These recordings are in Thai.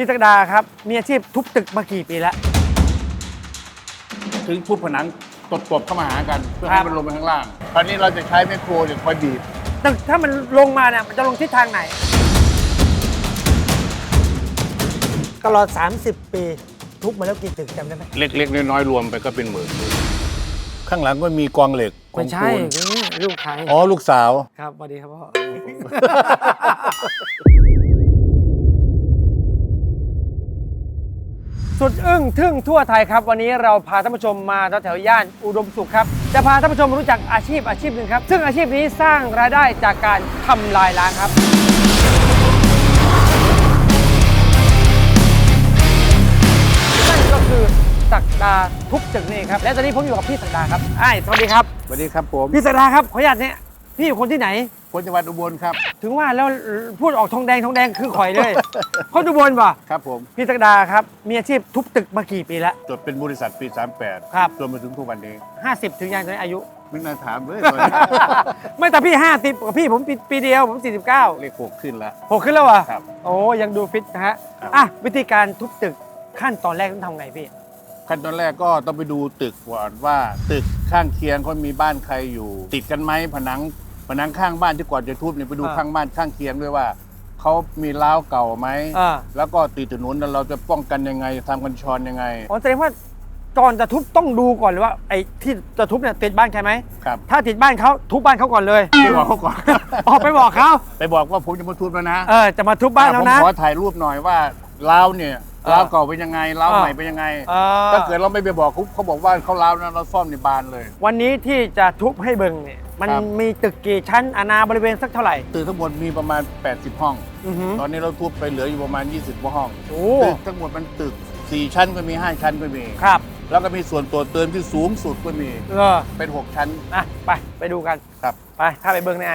พี่ศักดาครับ มีอาชีพทุบตึกมากี่ปีแล้ว ถึงทุบผนังตบตบๆเข้ามาหากันเพื่อครัให้บมันลงไปข้างล่างตอนนี้เราจะใช้แมคโครเนี่ยคอยบีบ ตึกถ้ามันลงมาเนี่ยมันจะลงทิศทางไหน ตลอด 30 ปี ทุบมาแล้วกี่ตึกจำได้ไหมเล็กๆ น้อยๆรวมไปก็เป็นหมื่นข้างหลังก็มีกองเหล็กกอไม่งใช่ปูนนี่ลูกใครอ๋อลูกสาว ครับสวัสดีครับพ่อ สุดอึ้งทึ่งทั่วไทยครับ วันนี้เราพาท่านผู้ชมมาแถวๆย่านอุดมสุขครับ จะพาท่านผู้ชมรู้จักอาชีพอาชีพหนึ่งครับ ซึ่งอาชีพนี้สร้างรายได้จากการทำลายล้างครับ นั่นก็คือศักดาทุบตึกนี่ครับและตอนนี้ผมอยู่กับพี่ศักดาครับไอ้ายสวัสดีครับ สวัสดีครับผม พี่ศักดาครับขออนุญาตเนี่ยพี่อยู่คนที่ไหน คนจังหวัดอุบลครับ ถึงว่าแล้วพูดออกทองแดงทองแดงคือข่อยเลยคนอุบลป่ะครับผม พี่ศักดาครับ มีอาชีพทุบตึกมากี่ปีแล้ว จดเป็นบริษัทปี 38 ครับ จนมาถึงทุกวันนี้ 50 ถึงยังตอนนี้อายุไม่น่าถามเลยตอนนี้ ไม่แต่พี่ 50กับพี่ผมปีปีเดียวผม 49 เลขหกขึ้นแล้ว หกขึ้นแล้วอะครับ โอ้ยังดูฟิตนะฮะครับอะวิธีการทุบตึกขั้นตอนแรกต้องทำไงพี่ขั้นตอนแรกก็ต้องไปดูตึกก่อนว่า ตึกข้างเคียงเขามีบ้านใครอยู่ ติดกันไหมผนัง ผนังข้างบ้านที่ก่อนจะทุบเนี่ยไปดูอ่า ข้างบ้านข้างเคียงด้วยว่าเขามีร้าวเก่าไหมอ่าแล้วก็ติดถนนแล้วเราจะป้องกันยังไงทำกันชอนยังไงอ๋อแสดงว่าก่อนจะทุบต้องดูก่อนเลยว่าไอ้ที่จะทุบเนี่ยติดบ้านใครไหมครับถ้าติดบ้านเขาทุบบ้านเขาก่อนเลย ไปบอกเขาก่อน ออกไปบอกเขาไปบอกว่าผมจะมาทุบแล้วนะเออจะมาทุบบ้านแล้วนะ ผมขอถ่ายรูปหน่อยว่าร้าวเนี่ย เออร้าวเก่าเป็นยังไงร้าวเออใหม่เป็นยังไงเออถ้าเกิดเราไม่ไปบอกเขาเขาบอกว่าเขาร้าวนะเราซ่อมในบานเลย วันนี้ที่จะทุบให้เบิ่งเนี่ยมันครับ มีตึกกี่ชั้นอาณาบริเวณสักเท่าไหร่ตึกทั้งหมดมีประมาณ 80 ห้อง อือหือตอนนี้เราทุบไปเหลืออยู่ประมาณ 20กว่าห้องโอ้ตึกทั้งหมดมันตึก 4 ชั้นก็มี 5 ชั้นก็มี ครับแล้วก็มีส่วนตัวเติมที่สูงสุดก็มีเออเป็น 6 ชั้นอะไปไปดูกันครับ ไปถ้าไปเบิ่งเนี่ย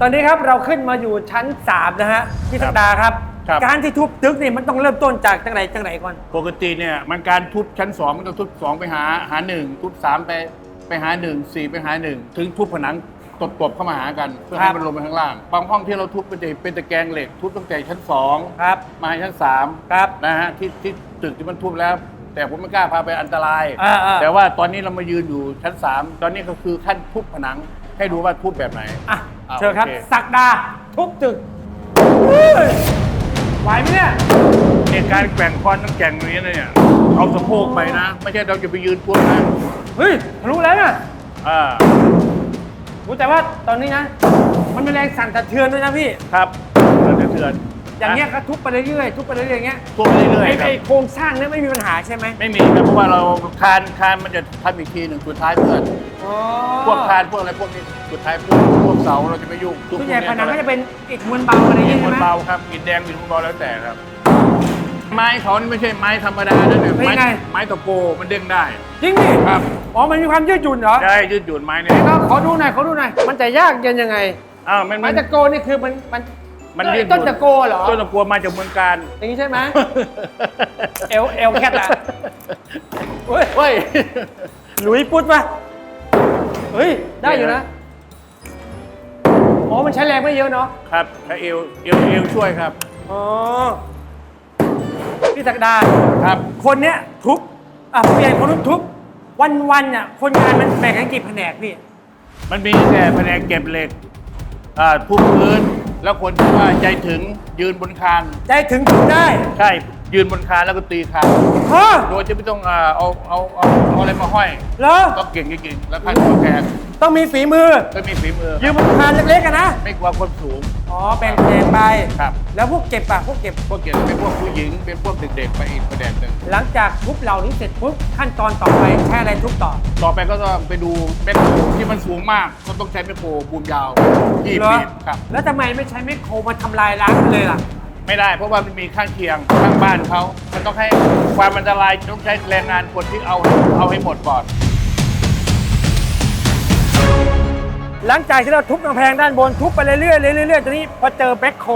ตอนนี้ครับเราขึ้นมาอยู่ชั้น 3 นะฮะพี่สักดาครับ ครับ การที่ทุบตึกนี่มันต้องเริ่มต้นจากจังไหนจังไหนก่อน ปกติเนี่ยมันการทุบชั้น2มันต้องทุบ2ไปหาหา1ทุบ3ไปไปหา1 4ไปหา1ถึงทุบผนังตบตบๆเข้ามาหากัน เพื่อครัให้บมันลงไปข้างล่างบางห้องที่เราทุบเป็นแต่เป็นตะแกรงเหล็ก ทุบตั้งแต่ชั้น2ครับมาชั้น3ครับนะฮะที่ที่ตึกที่มันทุบแล้ว แต่ผมไม่กล้าพาไปอันตราย อ่าอ่าแต่ว่าตอนนี้เรามายืนอยู่ชั้น3ตอนนี้ก็คือขั้นทุบผนัง ให้ดูว่าทุบแบบไหน อะอ่าเชิญครับ โอเค สักดา ทุบตึกเฮ้ยไหวไหมเนี่ย เหตุการณ์แกว่งคอนต้องแกว่งอย่างนี้นะเนี่ยเอาสะโพกไปนะ ไม่ใช่เราจะไปยืนพุ้นนะเฮ้ยทะลุแล้วน่ะอ่ารู้แต่ว่าตอนนี้นะ มันเป็นแรงสั่นสะเทือนด้วยนะพี่ ครับเราจะเตือนอย่างเงี้ยก็ทุบไปเรื่อยๆทุบไปเรื่อยๆอย่างเงี้ยทุบไปเรื่อยไอ้ๆครับ ไอ้โครงสร้างเนี่ยไม่มีปัญหาใช่ไหมไม่มีครับเพราะว่าเราคานคานมันจะทำอีกทีหนึ่งสุดท้ายเพื่อนอ๋อ พวกคานพวกอะไรพวกนี้สุดท้ายพวกพวกเสาเราจะไม่ยุ่งส่วนใหญ่ผนังก็จะเป็นอิฐมวลเบาอะไรอย่างอิเงี้ฐยมใช่วลไหม เบาครับอิฐแดงอิฐมวลเบาแล้วแต่ครับ ไม้เขานี่ไม่ใช่ไม้ธรรมดานะเนี่ยเป็นไม้ไง ไม้ตะโกมันเด้งได้ จริงดิครับ อ๋อ มันมีความยืดหยุ่นเหรอใช่ยืดหยุ่นไม้เนี่ยก็ขอดูหน่อยขอดูหน่อย มันจะยากเย็นยังไง อ้าวมันไม้มันตะโกนี่คือมันมันมันยืดหยุ่นต้นตะโกเหรอ ต้นตะโกมาจากเมืองการ อย่างนี้ใช่ไหม เอลเอลแคทอะเฮ้ยเฮ้ย หลุยปุ๊ดปะ เฮ้ย ได้อยู่นะ อ๋อ มันใช้แรงไม่เยอะเนาะ ครับถ้าเอวเอวเอวช่วยครับ อ๋อ พี่ศักดา ครับ คนเนี้ยทุบอะผู้ใหญ่คนนู้นทุบวันวันๆอะคนงานมันแบ่งกันกี่แผนกพี่ มันมีแต่แผนกเก็บเหล็กอ่าทุบพื้น แล้วคนที่ว่าใจถึงยืนบนคาน ใจถึงถึงได้ ใช่ ยืนบนคานแล้วก็ตีคานฮะโดยจะไม่ต้องอ่าเอาเอาเอาเอาอะไรมาห้อยเหรอ ก็เก่งจริงๆแล้วขั้นตัวแพงต้องมีฝีมือ ก็มีฝีมือยืมบนคานเล็กๆกันนะ ไม่กลัวคนสูงอ๋อแบ่งแผนกไป ครับ แล้วพวกเก็บอะพวกเก็บ พวกเก่งเป็นพวกผู้หญิงเป็นพวกเด็กๆไปอีกประเด็นหนึ่งหลังจากทุบเหล่านี้เสร็จปุ๊บขั้นตอนต่อไปใช้อะไรทุบต่อ ต่อไปก็ต้องไปดูแมคโครที่มันสูงมากก็ต้องใช้แมคโครบูมยาวยี่เหรอ ปีครับ แล้วทำไมไม่ใช้แมคโครมาทำลายล้างมันเลยล่ะ ไม่ได้ เพราะว่ามันมีข้างเคียงข้างบ้านเขามันต้องให้ความอันตรายต้องใช้แรงงานคนที่เอาเอาให้หมดก่อน หลังจากที่เราทุบกำแพงด้านบนทุบไปเรื่อยๆเรื่อยๆเรื่อยๆตอนนี้พอเจอแมคโคร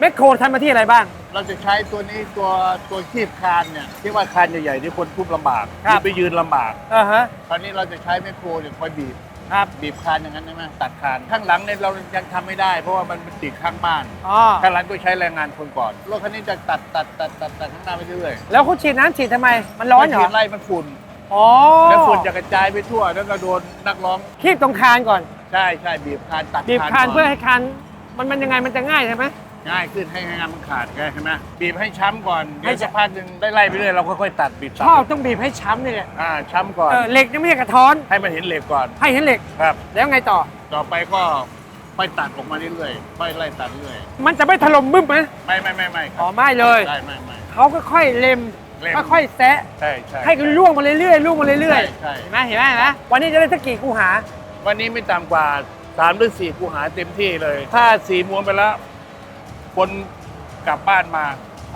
แมคโครทำหน้าที่อะไรบ้าง เราจะใช้ตัวนี้ตัวตัวคีบคานเนี่ยที่ว่าคานใหญ่ๆที่คนทุบลำบากครับ ที่ไปยืนลำบากอ่าฮะตอนนี้เราจะใช้แมคโครเนี่ยคอยบีบ ครับบีบคานอย่างนั้นใช่ไหมตัดคานข้างหลังเนี่ยเรายังทำไม่ได้ เพราะว่ามันมันติดข้างบ้านอ๋อข้างหลังก็ใช้แรงงานคนก่อนรถคันนี้จะตัดตัดตัดตัดตัดข้างหน้าไปเรื่อยแล้วคุณฉีดน้ำฉีดทำไม มันๆร้อนเหรฉีอดไล่มันฝุ่นอ๋อแล้วฝุ่นจะกระจายไปทั่วแล้วก็โดนนักร้องคีบตรงคานก่อน ใช่ใช่บีบคานตัดบีบคานก่เพื่อให้คานมันมันยังไงมันจะง่ายใช่ไหม ง่ายขึ้นให้ให้งานมันขาดไงใช่ไหมบีบให้ช้ำก่อนให้เดี๋ยวช้ำสักพักหนึ่งได้ไล่ไปเรื่อยเราค่อยๆตัดบีบชตัดอบต้องบีบให้ช้ำนี่แหละอ่าช้ำก่อนเออเหล็กยังไม่ใช่กระท้อนให้มันเห็นเหล็กก่อน ให้เห็นเหล็กครับ แล้วไงต่อต่อไปก็ค่อยตัดออกมาเรื่อยๆค่อยไล่ตัดเรื่อยมันจะไม่ถล่มบึ้มไหมไม่ไม่ไม่ไม่คอ๋รัอบไม่เลยได้ไม่ไม่เขาก็ค่อยเล็มเล็มค่อยๆแซะใช่ใช่ให้กันล่วงมาเรื่อยๆล่วงมาเรื่อยใช่ๆใช่เห็นไหมเห็นไหมเห็นไหมวันนี้จะได้สักกี่กูหา วันนี้ไม่ต่ำกว่าสามหรือสี่กูหาเต็มที่เลย ถ้าสี่มวนไปแล้ว คนกลับบ้านมา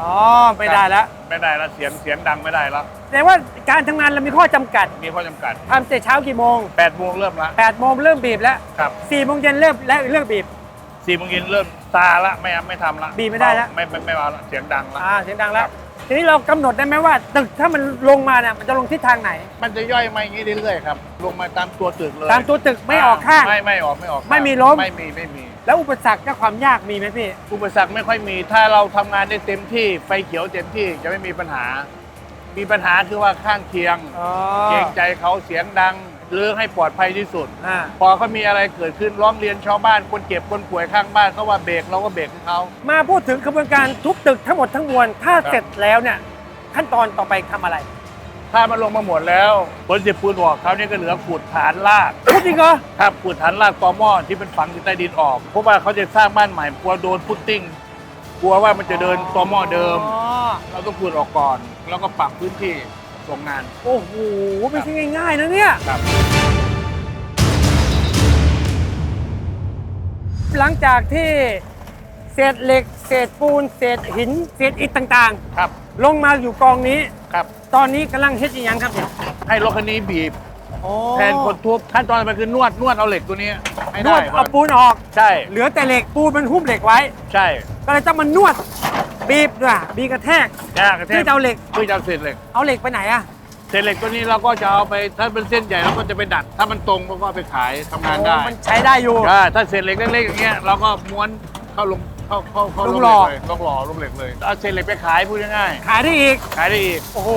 อ๋อไม่ได้แล้วไม่ได้แล้วเสียงเสียงดังไม่ได้แล้วแต่ว่าการทำงานเรามีข้อจำกัดมีข้อจำกัดทำเสร็จเช้ากี่โมง8ปดโมงเริ่มละ8โมงเริ่มบีบแล้วครับ4โมงเย็นเริ่มและเลิกบีบสี่โมงเย็นเริ่มซาละไม่เอาไม่ทำละบีบไม่ได้ละ ไม่ไม่ไม่เอาละเสียงดังละ อ่าเสียงดังแล้ว ทีนี้เรากำหนดได้ไหมว่า ตึกถ้ามันลงมาเนี่ยมันจะลงทิศทางไหน มันจะย่อยมาอย่างนี้เรื่อยๆครับ ลงมาตามตัวตึกเลยตามตัวตึกไม่ออกข้าง ไม่ไม่ออกไม่ออกข้างไม่มีล้ม ไม่มีไม่มี แล้วอุปสรรคกับความยากมีไหมพี่ อุปสรรคไม่ค่อยมี ถ้าเราทำงานได้เต็มที่ ไฟเขียวเต็มที่จะไม่มีปัญหา มีปัญหาคือว่าข้างเคียงอ๋อเกรงใจเขาเสียงดังห รือให้ปลอดภัยที่สุด อ่า พอเขามีอะไรเกิดขึ้นร้องเรียนชาวบ้านคนเจ็บคนป่วยข้างบ้านเขาว่าเบรกเราก็เบรกให้เขา มาพูดถึงกระบวนการทุบตึกทั้งหมดทั้งมวล ถ้าครับ เสร็จแล้วเนี่ยขั้นตอนต่อไปทำอะไรถ้ามันลงมาหมดแล้วผลจะปูนออกเขาวนี่ก็เหลือขุดฐานราก พูดจริงเหรอครับขุดฐานรากตอหม้อที่เป็นฝังอยู่ใต้ดินออก เพราะว่าเขาจะสร้างบ้านใหม่กลัวโดนพุตติ้งกลัวว่ามันจะเดินตอหม้อเดิม อ๋อเราต้องขุดออกก่อน แล้วก็ปรับพื้นที่ ส่งงาน โอ้โห ไม่ใช่ง่ายๆนะเนี่ย ครับ หลังจากที่เศษเหล็ก เศษปูน เศษหิน เศษอิฐต่างครับ ๆ ลงมาอยู่กองนี้ ครับ ตอนนี้กำลังเฮ็ดอีหยังครับเนี่ยให้รถคันนี้บีบ โอ้แทนคนทุบขั้นตอนมันคือนวดนวดเอาเหล็กตัวนี้ให้นได้วดก่เอานปูนออก ใช่ เหลือแต่เหล็กปูนมันหุ้มเหล็กไว้ ใช่ ก็เลยต้องมานวด บีบด้วยบีบกระแทกยากระเทเพื่อจะเอาเหล็ก เพื่อจะเอาเศษเหล็กเอาเหล็กไปไหนอะเศษเหล็กตัวนี้เราก็จะเอาไปถ้าเป็นเส้นใหญ่เราก็จะไปดัด ถ้ามันตรงเราก็เอาไปขายทำงานได้โอ้มันใช้ได้อยู่อ่าถ้าเศษเหล็กเล็กๆอย่างเงี้ยเราก็ม้วนเข้าลงเข้าเข้าเข้าลงเหหล่ล็อกเลยลงหล่อลงเหล็กเลยเอาเศษเหล็กไปขายพูดง่ายขายได้อีก ๆขายได้อีกโอ้โห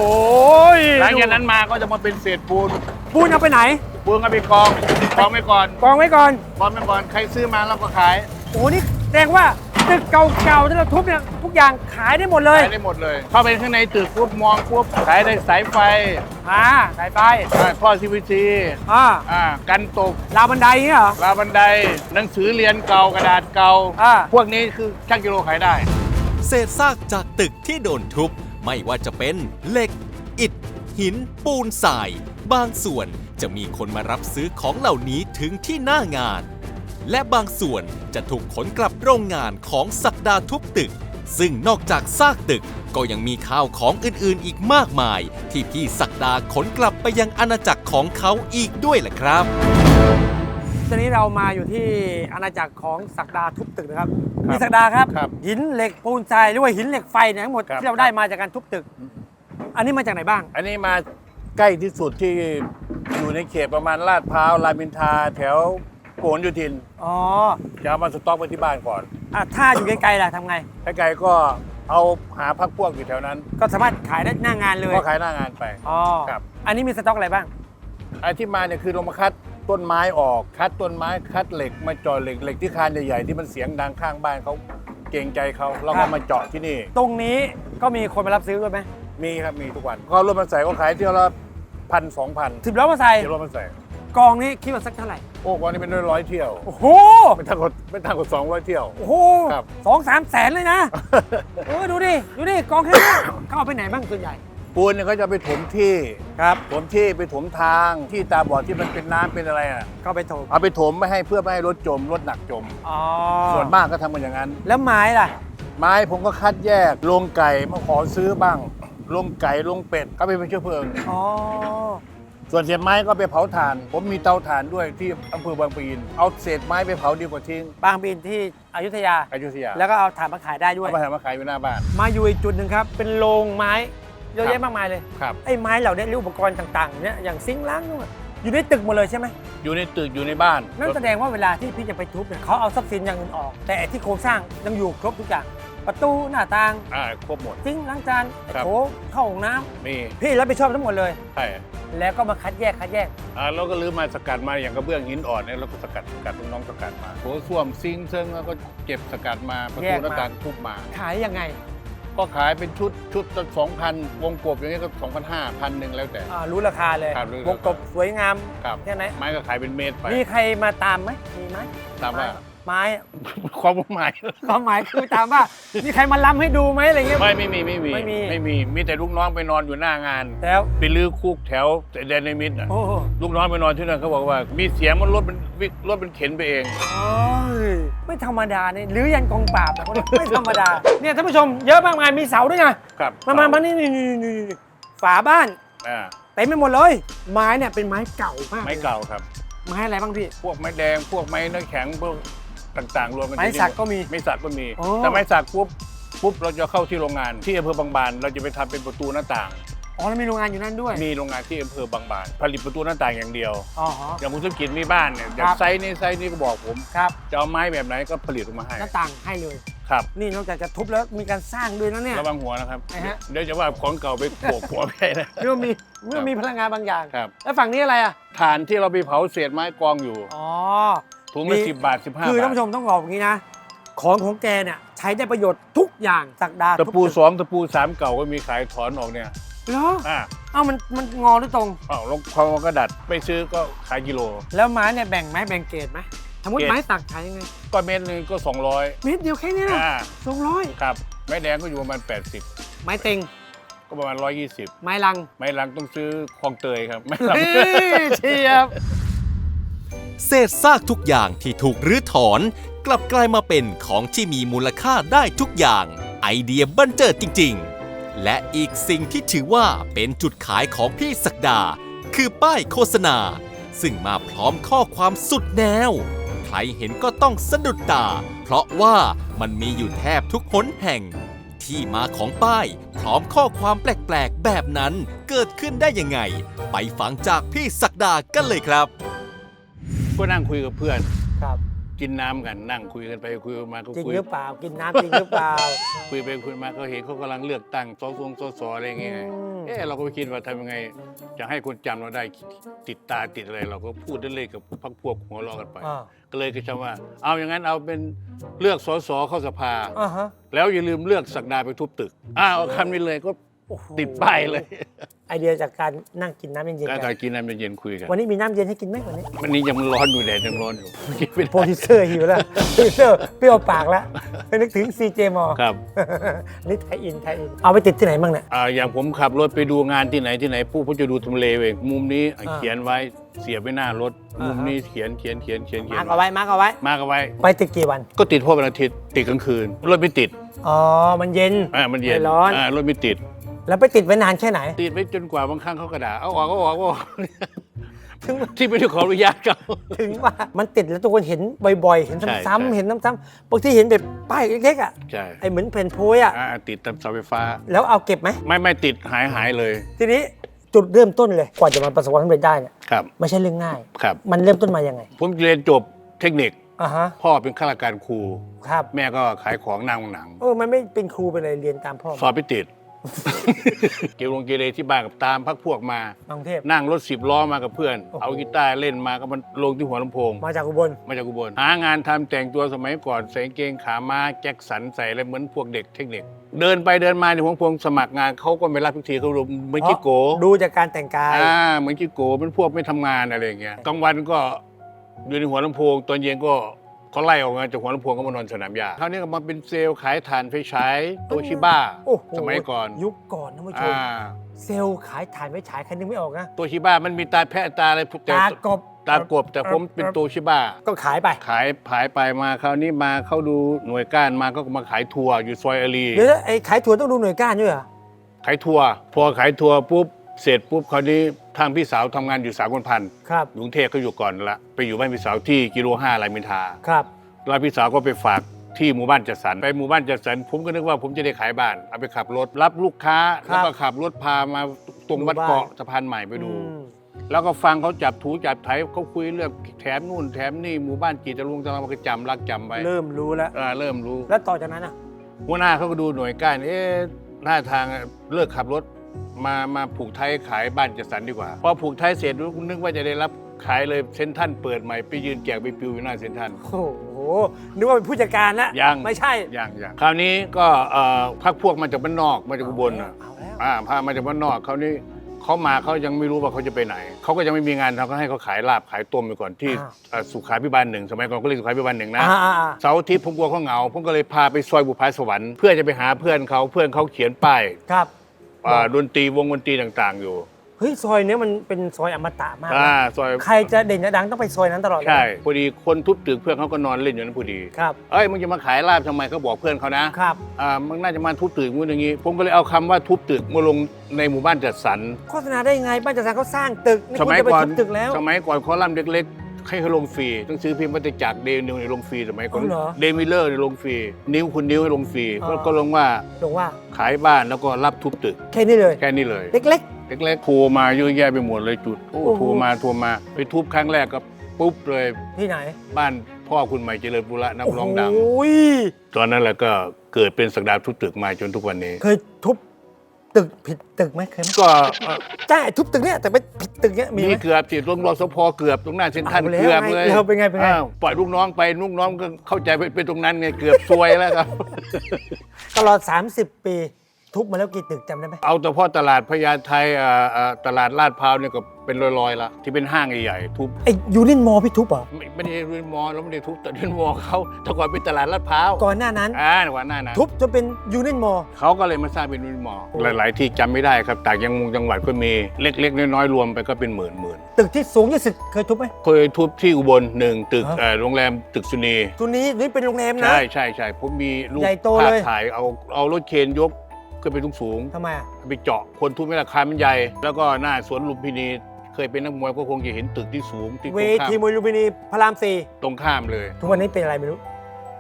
หลังจากนั้นมาก็จะมาเป็นเศษปูนปูนเอาไปไหน ปูนก็ไปกองกองไว้ก่อนกองไว้ก่อนกองไว้ก่อนใครซื้อมาเราก็ขาย โอ้โหนี่แสดงว่า ตึกเก่าๆที่เราทุบเนี่ยทุกอย่างขายได้หมดเลย ขายได้หมดเลย เข้าไปข้างในตึกปุ๊บมองปุ๊บขายได้สายไฟอ่าสายไฟอ่าท่อซีวีซีอ่าอ่ากันตกราวบันไดอย่างเงี้ยเหรอ ราวบันไดหนังสือเรียนเก่ากระดาษเก่า อ่า พวกนี้คือช่างกิโลขายได้ เศษซากจากตึกที่โดนทุบ ไม่ว่าจะเป็นเหล็ก อิฐ หิน ปูนทราย บางส่วนจะมีคนมารับซื้อของเหล่านี้ถึงที่หน้างาน และบางส่วนจะถูกขนกลับโรงงานของสักดาทุบตึก ซึ่งนอกจากซากตึกก็ยังมีข้าวของอื่นๆอีกมากมาย ที่พี่สักดาขนกลับไปยังอาณาจักรของเขาอีกด้วยแหละครับ ตอนนี้เรามาอยู่ที่อาณาจักรของศักดาทุบตึกนะครับครับมีศักดาครับ ครับ หินเหล็กปูนทรายหรือว่าหินเหล็กไฟเนี่ยทั้งหมดครับที่เราได้มาจากการทุบตึกอันนี้มาจากไหนบ้าง อันนี้มาใกล้ที่สุดที่อยู่ในเขตประมาณลาดพร้าวรามอินทราแถว โกนยุทินอ๋อจะเอามาสต็อกไว้ที่บ้านก่อน อะถ้าอยู่ไกลๆล่ะทำไง ถ้าไกลก็เอาหาพักพวกอยู่แถวนั้น ก็สามารถขายได้หน้างานเลยก็ขายหน้างานไป อ๋อครับ อันนี้มีสต็อกอะไรบ้างไอ้ที่มาเนี่ยคือลงมาคัดต้นไม้ออก คัดต้นไม้คัดเหล็กมาเจาะเหล็กเหล็กที่คานใหญ่ๆที่มันเสียงดังข้างบ้านเขาเกรงใจเขาเราครัก็บมาเจาะที่นี่ ตรงนี้ก็มีคนมารับซื้อด้วยไหมมีครับมีทุกวันก็รถมันใส่ก็ขายเที่ยวละพันสองพันสิบล้อมาใส่เที่ยวรถมันใส่ กองนี้คิดว่าสักเท่าไหร่ โอ้วันนี้เป็นร้อยๆเที่ยว โอ้โห ไม่ต่างกว่าไม่ต่างกว่าสองร้อยเที่ยว โอ้โหครับ สองสามแสนเลยนะเออดูดิ ดูดิ กองแค่นี้ เขาเอาไปไหนบ้างส่วนใหญ่ ปูนเนี่ยเขาจะไปถมที่ครับถมที่ไปถมทางที่ตาบอดที่มันเป็นน้ำเป็นอะไรอะก็ไปถมเอาไปถมไม่ให้เพื่อไม่ให้รถจมรถหนักจม อ๋อส่วนมากก็ทำกันอย่างนั้น แล้วไม้ล่ะ ไม้ผมก็คัดแยกลงไก่มาขอซื้อบ้างลงไก่ลงเป็ดก็ไปเป็นเชื้อเพลิง อ๋อ ส่วนเศษไม้ก็ไปเผาถ่าน ผมมีเตาถ่านด้วยที่อำเภอบางปะอิน เอาเศษไม้ไปเผาดีกว่าทิ้งบางบินที่อยุธยา อยุธยาแล้วก็เอาถ่านมาขายได้ด้วย เอามาทำมาขายอยู่หน้าบ้าน มาอยู่อีกจุดหนึ่งครับ เป็นโรงไม้เยอะครัแยะบมากมายเลย ครับ ไอ้ไม้เหล่านี้หรืออุปกรณ์ต่างๆเนี่ยอย่างซิงค์ล้างนู่นอยู่ในตึกหมดเลยใช่ไหมอยู่ในตึกอยู่ในบ้านนั่นแสดงว่าเวลาที่พี่จะไปทุบเนี่ยเขาเอาทรัพย์สินอย่างอื่นออก แต่ไอ้ที่โครงสร้างยังอยู่ครบทุกอย่าง ประตูหน้าต่างอ่าครบหมดซิงค์ล้างจานไอ้ครับ โถเข้าห้องน้ำมีพี่รับผิดชอบทั้งหมดเลย ใช่แล้วก็มาคัดแยกคัดแยก อ่าเราก็ลื้อมาสกัดมาอย่างกระเบื้องหินอ่อนเนี่ยเราก็สกัดสกัดน้องๆสกัดมาโถส้วมซิงค์เซิงแล้วก็เก็บสกัดมาประแยตูกหน้ามาต่างทุบมา ขายยังไงก็ขายเป็นชุดชุดสองพันวงกบอย่างนี้ก็สองพันห้าพันหนึ่งแล้วแต่ อ่ารู้ราคาเลยครับรู้ราคา วงกบสวยงามครับแค่ไหนไม้ก็ขายเป็นเมตรไปมีใครมาตามไหมมีไหม ตามว่าไม้ ความหมายความหมายคือตามว่ามีใครมาล้ำให้ดูไหมอะไรเงี้ย ไม่ไม่มีไม่มีไม่มีไม่มีมีแต่ลูกน้องไปนอนอยู่หน้างานแล้วไปลื้อคุกแถวแดนในมิตรน่ะโอ้โหลูกน้องไปนอนที่นั่นเขาบอกว่า มีเสียงมันรถมันวิรถมันเข็นไปเองโอ้ยไม่ธรรมดาเนี่ยหรือยันกองปราบอะคนนี้ไม่ธรรมดาเนี่ยท่านผู้ชมเยอะมากมายมีเสาด้วยไงครับมามามานี่นี่นี่นี่นี่ฝาบ้านอ่าเต็มไปหมดเลย ไม้เนี่ยเป็นไม้เก่ามากไม้เก่าครับไม้อะไรบ้างพี่ พวกไม้แดง พวกไม้เนื้อแข็งพวก ต่างๆ รวมกันไม้ที่นี่สักก็มี ไม้สักก็มี โอ้ แต่ไม้สักปุ๊บปุ๊บเราจะเข้าที่โรงงานที่อำเภอบางบาน เราจะไปทำเป็นประตูหน้าต่าง อ๋อแล้วมีโรงงานอยู่นั่นด้วยมีโรงงานที่อำเภอบางบาน ผลิตประตูหน้าต่างอย่างเดียว อ๋อฮะ อย่างมุสกิจมีบ้านเนี่ยอย่างครับ ไซส์นี้ไซส์นี้ก็บอกผมครับจะเอาไม้แบบไหนก็ผลิตออกมาให้หน้าต่างให้เลย ครับนี่นอกจากจะทุบแล้วมีการสร้างด้วยนะเนี่ย ระวังหัวนะครับไหนฮะ เดี๋ยวจะว่าของเก่าไปโขกหัวไปนะ เรื่องมีเรื่องมีพลังงานบางอย่าง ครับ แล้วฝั่งนี้อะไรอะ ฐานที่เราไปเผาเศษไม้กองอยู่ อ๋อ ถุงละมีสิบบาทสิบห้าคือท่านบาทผู้ชมต้องบอกอย่างนี้นะ ของของแกเนี่ยใช้ได้ประโยชน์ทุกอย่างสักดาตะปูสองตะปูสามเก่าก็มีขายถอนออกเนี่ยเหรออ่าเอ้ามันมันงอหรือตรงอ้าวลงพอมันก็ดัดไปซื้อก็ขายกิโล แล้วไม้เนี่ยแบ่งไหมแบ่งเกรดไหมสมมติเกรด ไม้สักขายยังไงก็เม็ดหนึงก็200เม็ดเดียวแค่เนี้นะอ่าสองร้อยครับไม้แดงก็อยู่ประมาณไม้เต็ง80ก็ประมาณ 120 ไม้ลังไม้ลังต้องซื้อคลองเตยครับไม้ลังนี่เชียบ เศษซากทุกอย่างที่ถูกรื้อถอน กลับกลายมาเป็นของที่มีมูลค่าได้ทุกอย่าง ไอเดียบันเจิดจริง ๆ และอีกสิ่งที่ถือว่าเป็นจุดขายของพี่ศักดา คือป้ายโฆษณา ซึ่งมาพร้อมข้อความสุดแนว ใครเห็นก็ต้องสะดุดตา เพราะว่ามันมีอยู่แทบทุกหนแห่ง ที่มาของป้ายพร้อมข้อความแปลกๆ แบบนั้นเกิดขึ้นได้ยังไง ไปฟังจากพี่ศักดากันเลยครับ ก็นั่งคุยกับเพื่อน ครับกินน้ำกันนั่งคุยกันไปคุยมาก็จริงคุย หรือเปล่ากินน้ำจริงหรือเปล่า คุยไปคุยมาเขาเห็นเขากำลังเลือกตั้งสอสงสอสออะไรอย่างเงี้ยอืม เออเราก็ไปคิดว่าทำยังไง จะให้คนจำเราได้ติดตาติดอะไร เราก็พูดเล่นๆกับพักพวกหัวเราะกันไป อ่าก็เลยก็จะว่า เอาอย่างนั้นเอาเป็นเลือกสสเข้าสภา อ่าฮะแล้วอย่าลืมเลือกศักดาไปทุบตึกอ้าวเอาคำนี้เลยก็โอ้โหติดป้ายเลย ไอเดียจากการนั่งกินน้ำเย็นๆการกัถ่ายนกินน้ำเย็นๆคุยกัน วันนี้มีน้ำเย็นให้กินไหมวันนี้วันนี้ยังร้อนอยู่แดดยังร้อนอยู่กินไม่โปรได้ดิวเซอร์หิวแล้วโปรดิวเซอร์เปรี้ยวปากแล้วนึกถึง CJ มอครับนี่ไทยอินไทยอินเอาไปติดที่ไหนบ้างเนี่ย อ่าอย่างผมขับรถไปดูงานที่ไหนที่ไหนผู้ผมจะดูทำเลเองมุมนี้อ่าเขียนไว้เสียบไว้หน้ารถ อ่ามุฮะมนี้เขียนเขียนเขียนเขียนเขียมานร์กเอาไว้มาร์กเอาไว้ มากเอาไว้ ไปติดกี่วันก็ติดพวกวันอาทิตย์ติดกลางคืนรถไม่ติดอ๋อมันเย็น อ่ามันเย็นไม่ร้อน อ่ารถไม่ติด แล้วไปติดไว้นานแค่ไหน ติดไว้จนกว่าบางครั้งเขากระด่าเอาออกเอาออกเอาออกถึงที่ไม่ได้ขออนุญาตเขา ถึงว่ามันติดแล้วทุกคนเห็นบ่อยๆ เห็นใช่ซ้ำใช่ ๆเห็นซ้ำๆบางทีเห็นแบบป้ายเล็กๆอะใช่ไอเหมือนแผ่นโพยอะอ่าติดตามเสาไฟฟ้า แล้วเอาเก็บไหมไม่ไม่ติดหายหายเลยทีนี้จุดเริ่มต้นเลยกว่าจะมาประสบความสำเร็จได้เนี่ยครับไม่ใช่เรื่องง่าย ครับ มันเริ่มต้นมายังไงผมเรียนจบเทคนิค อ่าฮะพ่อเป็นข้าราชการครู ครับแม่ก็ขายของนางหนัง เออมันไม่เป็นครูไปเลยเรียนตามพ่อสอบไปติด เกลงเกเรที่บ้านกับตามพักพวกมา กรุงเทพ นั่งรถสิบล้อมากับเพื่อน โอ้โห เอากีตาร์เล่นมาก็มันลงที่หัวลำโพง มาจากอุบล มาจากอุบลหางานทำแต่งตัวสมัยก่อนใส่กางเกงขาม้าแจ็คสันใส่อะไรเหมือนพวกเด็กเทคนิค เดินไปเดินมาในหัวลำโพงสมัครงานเขาก็ไม่รับทุกทีเขาดูเหมือนจิโก ดูจากการแต่งกาย อ่าเหมือนจิโกเป็นพวกไม่ทำงานอะไรอย่างเงี้ยกลางวันก็อยู่ในหัวลำโพง ตอนเย็นก็ เขาไล่ออกมาจากหัวลำโพงก็มานอนสนามหญ้าคราวนี้ก็มาเป็นเซลล์ขายถ่านไฟฉายโตชิบ้าโอ้โหสมัยก่อนยุคก่อนนะผู้ชมอ่าเซลล์ขายถ่านไม่ฉายใครนึกไม่ออกนะ โตชิบ้ามันมีตาแพะตาอะไรแต่ตากบ ตากบแต่ผมเป็นโตชิบ้า ก็ขายไป ขายขายไปมาคราวนี้มาเข้าดูหน่วยก้านมาก็มาขายทัวร์อยู่ซอยอารีเดี๋ยวนะไอ้ขายถั่วต้องดูหน่วยก้านด้วยเหรอ ขายทัวร์พอขายทัวร์ปุ๊บเสร็จปุ๊บคราวนี้ ทางพี่สาวทำงานอยู่สากลพันธ์ครับกรุงเทพก็อยู่ก่อนละไปอยู่บ้านพี่สาวที่กิโลห้ารามอินทราครับ แล้วพี่สาวก็ไปฝากที่หมู่บ้านจัดสรรไปหมู่บ้านจัดสรรผมก็นึกว่าผมจะได้ขายบ้านเอาไปขับรถรับลูกค้าครับแล้วก็ขับรถพามาตรงวัดดูบ้านเกาะสะพานใหม่ไปดู อืมแล้วก็ฟังเขาจับถูจับไถเขาคุยเรื่องแถมนู่นแถมนี่หมู่บ้านกีตะลุงตะลังมันก็จำรักจำไปเริ่มรู้แล้ว อ่าเริ่มรู้ แล้วต่อจากนั้นอะ หัวหน้าเขาก็ดูหน่วยก้านเอ๊ะท่าทางเลิกขับรถ มามาผูกไทยขายบ้านจัดสรรดีกว่า พอผูกไทยเสร็จนึกว่าจะได้รับขายเลยเซ็นทรันเปิดใหม่ไปยืนแจกใบปลิวอยู่หน้าเซ็นทรันโอ้โห นึกว่าเป็นผู้จัดการแล้วยัง ไม่ใช่ อย่างอย่างคราวนี้ก็เอ่อพักพวกมาจากบ้านนอกมาจากอุบลอะเอาแล้ว อ่าพามาจากบ้านนอกคราวนี้เขามาเขายังไม่รู้ว่าเขาจะไปไหน เขาก็ยังไม่มีงานทำก็ให้เขาขายลาบขายต้มไปก่อนที่เอ่อสุขาพิบาลหนึ่งสมัยก่อนก็เรียกสุขาพิบาลหนึ่งนะ อ่าอ่าอ่า เสาร์อาทิตย์ผมกลัวเขาเหงา ผมก็เลยพาไปซอยบุพาสวรรค์เพื่อจะไปหาเพื่อนเขาเพื่อนเขาเขียนป้าย ครับ อ่าดนตรีวงดนตรีต่างๆ อยู่เฮ้ยซอยเนี้ยมันเป็นซอยอมตะมากนะอ่าซอยใครจะเด่นจะดังต้องไปซอยนั้นตลอดเลยใช่พอดีคนทุบตึกเพื่อนเขาก็นอนเล่นอยู่นั้นพอดี ครับเอ้ยมึงจะมาขายลาบทำไมเขาบอกเพื่อนเขานะครับ อ่ามึงน่าจะมาทุบตึกมึงอย่างงี้ ผมก็เลยเอาคำว่าทุบตึกมาลงในหมู่บ้านจัดสรรโฆษณาได้ยังไงบ้านจัดสรรเขาสร้างตึกนี่สคุณมัยจะไปก่อนทุบตึกแล้ว สมัยก่อนคอลัมน์เล็กๆ ให้เขาลงฟรีต้องซื้อพิมพ์วัตจักรเดนิวในลงฟรีสมัยก่อนอ๋อเหรอเดมิเลอร์ในลงฟรี นิ้วคุณนิ้วให้ลงฟรีอ๋อ ก็ก็ลงว่าลงว่าขายบ้านแล้วก็รับทุบตึกแค่นี้เลย แค่นี้เลย เล็ก เล็กๆโทรมาเยอะแยะไปหมดเลยจุดโอ้โอ้โห โทรมาโทรมาไปทุบครั้งแรกก็ปุ๊บเลยๆ ที่ไหนบ้านพ่อคุณใหม่เจริญบุระนักโอ้ร้องโหดังตอนนั้นแหละก็เกิดเป็นสักดาทุบตึกมาจนทุกวันนี้ เคยทุบ ตึกผิดตึกไหมเคยไหมก็เอ่อใช่ทุบตึกเนี้ยแต่ไปผิดตึกเนี้ยมีไหมมีเกือบสิรวมรอสพเกือบตรงหน้าเซ็นทรัลเอาแล้วเกือบเลยไงเราเป็นไงเป็นไง อ้าวปล่อยลูกน้องไปลูกน้องก็เข้าใจไปเป็นตรงนั้นไงเกือบซวยแล้วครับ ตลอด 30 ปี ทุบมาแล้วกี่ตึกจำได้ไหมเอาแต่พอตลาดพญาไทอ่าอ่าตลาดลาดพร้าวเนี่ยก็เป็นรอยๆละที่เป็นห้างใหญ่ๆทุบไอ้ยูนินมอพี่ทุบเหรอไม่ไม่ได้เรียนมอแล้วไม่ได้ทุบแต่เรียนมอเขาแต่ก่อนเป็นตลาดลาดพร้าวก่อนหน้านั้น อ่าวันหน้านะทุบจนเป็นยูนินมอ เขาก็เลยมาสร้างเป็นวินมอหลาย ๆ ที่จำไม่ได้ครับต่างยังมุงจังหวัดก็มีเล็ก ๆ น้อย ๆ รวมไปก็เป็นหมื่นหมื่นตึกที่สูงที่สุดเคยทุบไหม เคยทุบที่อุบลหนึ่งตึกฮะ เอ่อโรงแรมตึกสุนี ตัวนี้นี่เป็นโรงแรมนะ ใช่ใช่ใช่ผมมีรูปใหญ่โตภาพเลย ถ่ายเอาเอารถเคนยก ขึ้นไปสูงทำไมอะๆไปเจาะคนทุบไม่ราคามันใหญ่ แล้วก็หน้าสวนลุมพินีเคยเป็นนักมวยก็คงจะเห็นตึกที่สูงที่ตเวรงข้ามทีมวยลูมินีพระรามสี่ตรงข้ามเลย ทุกวันนี้เป็นอะไรไม่รู้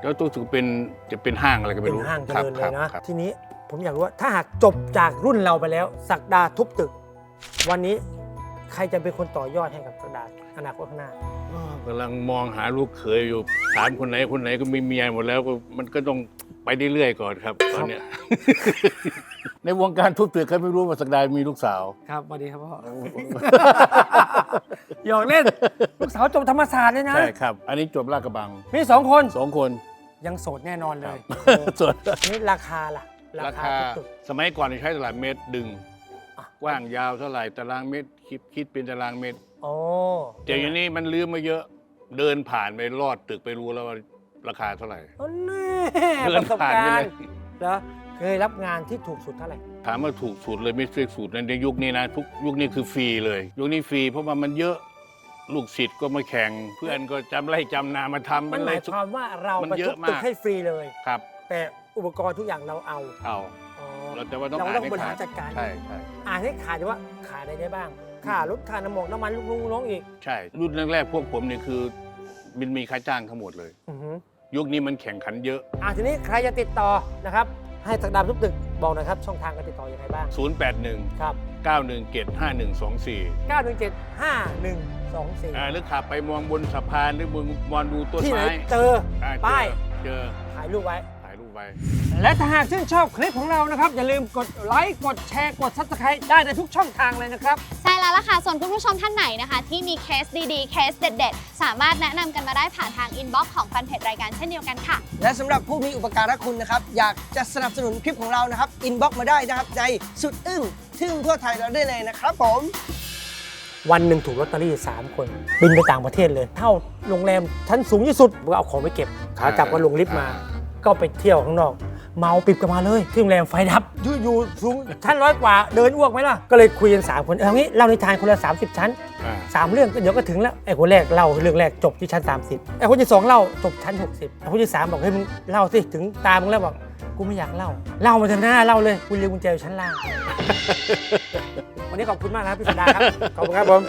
แล้วตู้สึกเป็นจะเป็นห้างอะไรก็เป็ไม่นรู้ห้างเจครับริญเลครัยบนะ ครับทีนี้ผมอยากรู้ว่าถ้าหากจบจากรุ่นเราไปแล้ว สักดาทุบตึก วันนี้ใครจะเป็นคนต่อยอดให้กับสักดาอนาคตข้างหน้า กำลังมองหาลูกเขยอยู่ถามคนไหนคนไหนก็มีเมียหมดแล้วก็มันก็ต้อง ไปเรื่อยๆก่อนครับตอนเนี้ย ในวงการทุบตึกเขาไม่รู้ว่าสักดามีลูกสาว ครับสวัสดีครับพ่อ หยอกเล่น ลูกสาวจบธรรมศาสตร์เลยนะ ใช่ครับ อันนี้จบลาดกระบังมีสองคน สองคน ยังโสดแน่นอนเลยส่วนนี่ราคาล่ะ ราคาทุกตึกสมัยก่อนนี่ใช้ตารางเมตรดึงอะกว้างยาวเท่าไหร่ตารางเมตรคิดคิดเป็นตารางเมตรโอ้เดี๋ยวนี้มันลืมมาเยอะ เดินผ่านไปลอดตึกไปรู้แล้วว่า ราคาเท่าไหร่ โอ้แน่เดิปนระสบผ่านกาไปรเลย ณ์แล้วเคยรับงานที่ถูกสุดเท่าไหร่ถามว่าถูกสูตรเลยไม่ใช่สูตรนั้นในยุคนี้นะทุกยุคนี้คือฟรีเลย ยุคนี้ฟรีเพราะว่ามันเยอะลูกศิษย์ก็มาแข่ง เพื่อนก็จำไร่จำนามาทำมันหเลมายยความว่าเรามันไปเยทุอะบมาก ตึกให้ฟรีเลย ครับ แต่อุปกรณ์ทุกอย่างเราเอาเอาอ๋อ เราแต่ว่าต้องเราอ่านต้องให้บริหารขาดจัดการ ใช่ใช่อ่านให้ขาดว่าขาดอะไรได้บ้างค่ารถค่าน้ำมันน้ำมันลูกลุงน้องอีกใช่ รุ่นแรกๆพวกผมนี่คือมันมีค่าจ้างทั้งหมดเลย อือหือ ยุคนี้มันแข่งขันเยอะ อ่าทีนี้ใครจะติดต่อนะครับ ให้สักดามทุบตึกบอกหนะครับ ช่องทางการติดต่อยังไงบ้าง 081 ครับ 917 5124 917 5124 อ่าหรือขับไปมองบนสะพานหรือบนมองดูต้นที่ไหนไม้เจออ่าเจอป้ายเจอถ่ายรูปไว้ถ่ายรูป ไว้ และถ้าหากชื่นชอบคลิปของเรานะครับ อย่าลืมกดไลค์กดแชร์กด Subscribe ได้ในทุกช่องทางเลยนะครับ ใช่แล้วล่ะค่ะ ส่วนคุณผู้ชมท่านไหนนะคะ ที่มีเคสดีๆ เคสเด็ดๆ สามารถแนะนำกันมาได้ผ่านทางอินบ็อกซ์ของแฟนเพจรายการเช่นเดียวกันค่ะ และสำหรับผู้มีอุปการะคุณนะครับ อยากจะสนับสนุนคลิปของเรานะครับ อินบ็อกมาได้นะครับ ในสุดอึ้งทึ่งทั่วไทยเราได้เลยนะครับผม วันหนึ่งถูกลอตเตอรี่ 3 คน บินไปต่างประเทศเลย เท่าโรงแรมชั้นสูงที่สุดก็เอาของไปเก็บขากลับก็ลงลิฟต์มา ก็ไปเที่ยวข้างนอก เมาปิบกันมาเลยที่โรงแรมไฟดับอยู่อยู่สูงชั้นร้อยกว่าเดินอ้วกไหมล่ะ ก็เลยคุยกัน3คนเอางี้เล่านิทานคนละ30 ชั้นอ่า3เรื่องก็เดี๋ยวก็ถึงแล้วไอ้คนแรกเล่าเรื่องแรกจบที่ชั้น 30ไอ้คนที่สองเล่าจบชั้น 60ไอ้คนที่สามบอกเฮ้ยมึงเล่าสิถึงตามมึงแล้วบอกกูไม่อยากเล่าเล่ามาเถอะหน้าเล่าเลยกูเรียนกุญแจอยู่ชั้นล่าง วันนี้ขอบคุณมากนะครับพี่สันดาครับขอบคุณครับผม